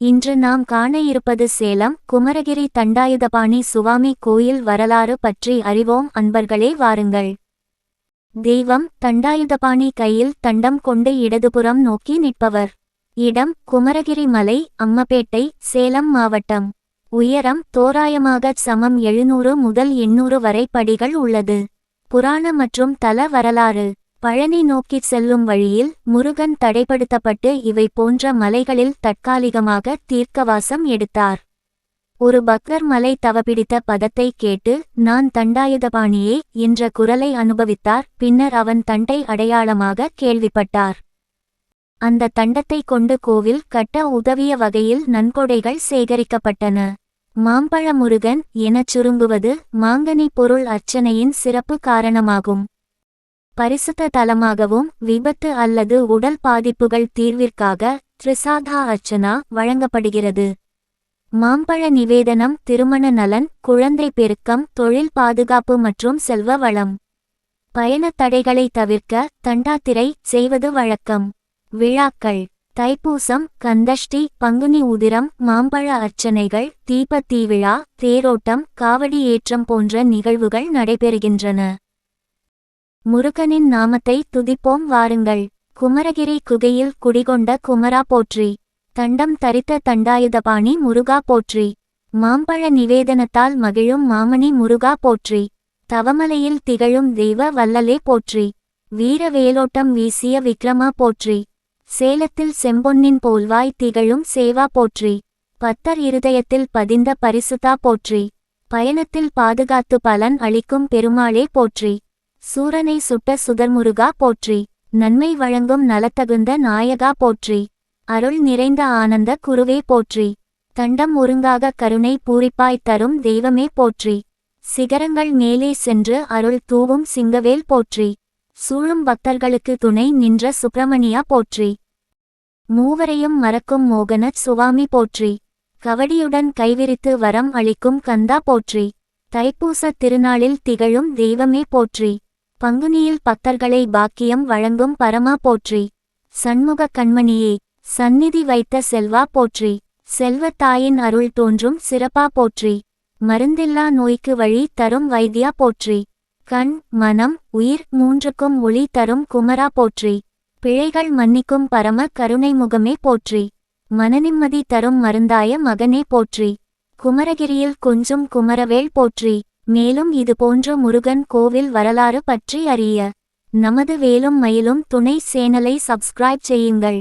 இன்று நாம் காண இருப்பது சேலம் குமரகிரி தண்டாயுதபாணி சுவாமி கோயில் வரலாறு பற்றி அறிவோம். அன்பர்களே வாருங்கள். தெய்வம் தண்டாயுதபாணி கையில் தண்டம் கொண்டு இடதுபுறம் நோக்கி நிற்பவர். இடம் குமரகிரி மலை அம்மபேட்டை சேலம் மாவட்டம். உயரம் தோராயமாக சமம் எழுநூறு முதல் எண்ணூறு வரை படிகள் உள்ளது. புராண மற்றும் தல வரலாறு. பழனி நோக்கிச் செல்லும் வழியில் முருகன் தடைப்படுத்தப்பட்டு இவை போன்ற மலைகளில் தற்காலிகமாக தீர்க்கவாசம் எடுத்தார். ஒரு பக்தர் மலை தவபிடித்த பதத்தை கேட்டு நான் தண்டாயுதபாணியே என்ற குரலை அனுபவித்தார் பின்னர் அவன் தண்டை அடையாளமாக கேள்விப்பட்டார். அந்த தண்டத்தை கொண்டு கோவில் கட்ட உதவிய வகையில் நன்கொடைகள் சேகரிக்கப்பட்டன. மாம்பழ முருகன் எனச் சுருங்குவது மாங்கனி பொருள் அர்ச்சனையின் சிறப்பு காரணமாகும். பரிசுத்த தலமாகவும் விபத்து அல்லது உடல் பாதிப்புகள் தீர்விற்காக த்ரிசாதா அர்ச்சனா வழங்கப்படுகிறது. மாம்பழ நிவேதனம் திருமண நலன் குழந்தை பெருக்கம் தொழில் பாதுகாப்பு மற்றும் செல்வ வளம். பயணத் தடைகளை தவிர்க்க தண்டாத்திரை செய்வது வழக்கம். விழாக்கள். தைப்பூசம் கந்தஷ்டி பங்குனி உதிரம் மாம்பழ அர்ச்சனைகள் தீபத் தீவிழா தேரோட்டம் காவடி ஏற்றம் போன்ற நிகழ்வுகள் நடைபெறுகின்றன. முருகனின் நாமத்தை துதிப்போம் வாருங்கள். குமரகிரி குகையில் குடிகொண்ட குமரா போற்றி. தண்டம் தரித்த தண்டாயுதபாணி முருகா போற்றி. மாம்பழ நிவேதனத்தால் மகிழும் மாமணி முருகா போற்றி. தவமலையில் திகழும் தெய்வ வல்லலே போற்றி. வீர வேலோட்டம் வீசிய விக்ரமா போற்றி. சேலத்தில் செம்பொன்னின் போல்வாய் திகழும் சேவா போற்றி. பத்தர் இருதயத்தில் பதிந்த பரிசுதா போற்றி. பயணத்தில் பாதுகாத்து பலன் அளிக்கும் பெருமாளே போற்றி. சூரனை சுட்ட சுதர்முருகா போற்றி. நன்மை வழங்கும் நலத்தகுந்த நாயகா போற்றி. அருள் நிறைந்த ஆனந்த குருவே போற்றி. தண்டம் ஒருங்காக கருணை பூரிப்பாய் தரும் தெய்வமே போற்றி. சிகரங்கள் மேலே சென்று அருள் தூவும் சிங்கவேல் போற்றி. சூழும் பக்தர்களுக்கு துணை நின்ற சுப்பிரமணியா போற்றி. மூவரையும் மறக்கும் மோகன சுவாமி போற்றி. கவடியுடன் கைவிரித்து வரம் அளிக்கும் கந்தா போற்றி. தைப்பூசத் திருநாளில் திகழும் தெய்வமே போற்றி. பங்குனியில் பக்தர்களை பாக்கியம் வழங்கும் பரமா போற்றி. சண்முக கண்மணியே சந்நிதி வைத்த செல்வா போற்றி. செல்வத் தாயின் அருள் தோன்றும் சிறப்பா போற்றி. மருந்தில்லா நோய்க்கு வழி தரும் வைத்தியா போற்றி. கண் மனம் உயிர் மூன்றுக்கும் ஒளி தரும் குமரா போற்றி. பிழைகள் மன்னிக்கும் பரம கருணை முகமே போற்றி. மனநிம்மதி தரும் மருந்தாய மகனே போற்றி. குமரகிரியில் கொஞ்சம் குமரவேல் போற்றி. மேலும் இது போன்ற முருகன் கோவில் வரலாறு பற்றி அறிய நமது வேலும் மயிலும் துணை சேனலை சப்ஸ்கிரைப் செய்யுங்கள்.